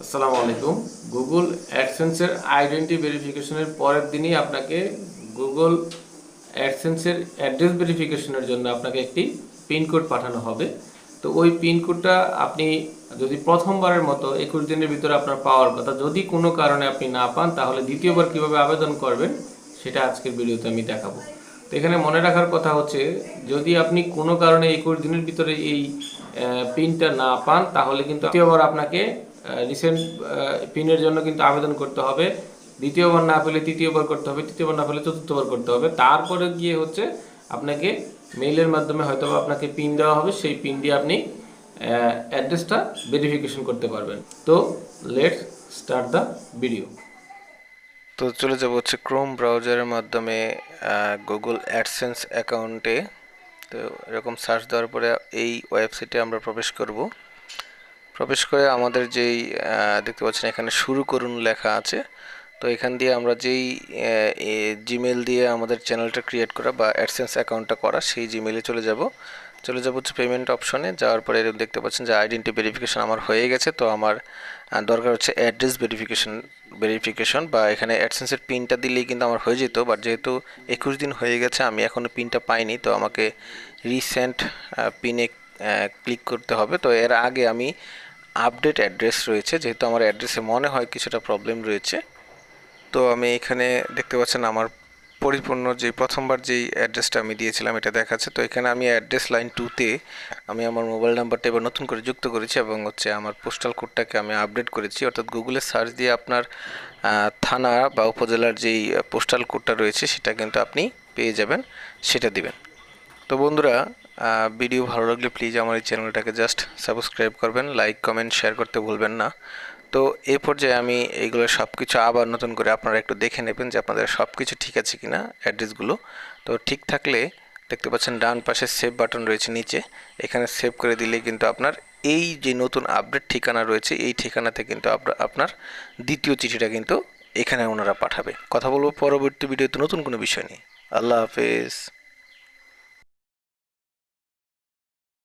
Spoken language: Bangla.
আসসালামু আলাইকুম। গুগল অ্যাডসেন্সের আইডেন্টি ভেরিফিকেশনের পরের দিনই আপনাকে গুগল অ্যাডসেন্সের অ্যাড্রেস ভেরিফিকেশনের জন্য আপনাকে একটি পিনকোড পাঠানো হবে। তো ওই পিনকোডটা আপনি যদি প্রথমবারের মতো একুশ দিনের ভিতরে আপনার পাওয়ার কথা যদি কোনো কারণে আপনি না পান, তাহলে দ্বিতীয়বার কীভাবে আবেদন করবেন সেটা আজকের ভিডিওতে আমি দেখাবো। তো এখানে মনে রাখার কথা হচ্ছে, যদি আপনি কোনো কারণে একুশ দিনের ভিতরে এই পিনটা না পান, তাহলে কিন্তু দ্বিতীয়বার আপনাকে রিসেন্ট পিনের জন্য কিন্তু আবেদন করতে হবে। দ্বিতীয়বার না পেলে তৃতীয়বার করতে হবে, তৃতীয়বার না পেলে চতুর্থবার করতে হবে। তারপরে গিয়ে হচ্ছে আপনাকে মেইলের মাধ্যমে হয়তো আপনাকে পিন দেওয়া হবে। সেই পিন দিয়ে আপনি অ্যাড্রেসটা ভেরিফিকেশন করতে পারবেন। তো লেটস স্টার্ট দ্য ভিডিও তো চলে যাব হচ্ছে ক্রোম ব্রাউজারের মাধ্যমে গুগল অ্যাডসেন্স অ্যাকাউন্টে তো এরকম সার্চ দেওয়ার পরে এই ওয়েবসাইটে আমরা প্রবেশ করব। প্রবেশ করে আমাদের যেই দেখতে পাচ্ছেন এখানে শুরু করুন লেখা আছে। তো এখান দিয়ে আমরা যেই জিমেল দিয়ে আমাদের চ্যানেলটা ক্রিয়েট করা বা অ্যাডসেন্স অ্যাকাউন্টটা করা, সেই জিমেলে চলে যাব। চলে যাব হচ্ছে পেমেন্ট অপশনে যাওয়ার পরে দেখতে পাচ্ছেন যে আইডেন্টি ভেরিফিকেশন আমার হয়ে গেছে। তো আমার দরকার হচ্ছে অ্যাড্রেস ভেরিফিকেশন ভেরিফিকেশন বা এখানে অ্যাডসেন্সের পিনটা দিলেই কিন্তু আমার হয়ে যেত। বাট যেহেতু একুশ দিন হয়ে গেছে, আমি এখনও পিনটা পাইনি। তো আমাকে রিসেন্ট পিনে ক্লিক করতে হবে। তো এর আগে আমি আপডেট অ্যাড্রেস রয়েছে, যেহেতু আমার অ্যাড্রেসে মনে হয় কিছুটা প্রবলেম রয়েছে। তো আমি এখানে দেখতে পাচ্ছেন আমার পরিপূর্ণ যে প্রথমবার যেই অ্যাড্রেসটা আমি দিয়েছিলাম, এটা দেখাচ্ছে। তো এখানে আমি অ্যাড্রেস লাইন টুতে আমি আমার মোবাইল নাম্বারটা এবার নতুন করে যুক্ত করেছি এবং হচ্ছে আমার পোস্টাল কোডটাকে আমি আপডেট করেছি। অর্থাৎ গুগলে সার্চ দিয়ে আপনার থানা বা উপজেলার যেই পোস্টাল কোডটা রয়েছে, সেটা কিন্তু আপনি পেয়ে যাবেন, সেটা দিবেন। তো বন্ধুরা ভিডিও ভালো লাগলে প্লিজ আমার এই চ্যানেলটাকে জাস্ট সাবস্ক্রাইব করবেন লাইক কমেন্ট শেয়ার করতে ভুলবেন না। তো এই পর্যায়ে আমি এইগুলো সব কিছু আবার নতুন করে আপনারা একটু দেখে নেবেন যে আপনাদের সব কিছু ঠিক আছে কি না অ্যাড্রেসগুলো তো ঠিক থাকলে দেখতে পাচ্ছেন ডান পাশে সেভ বাটন রয়েছে নিচে। এখানে সেভ করে দিলে কিন্তু আপনার এই যে নতুন আপডেট ঠিকানা রয়েছে, এই ঠিকানাতে কিন্তু আপনা- আপনার দ্বিতীয় চিঠিটা কিন্তু এখানে ওনারা পাঠাবে। কথা বলব পরবর্তী ভিডিওতে নতুন কোনো বিষয় নিয়ে। আল্লাহ হাফেজ।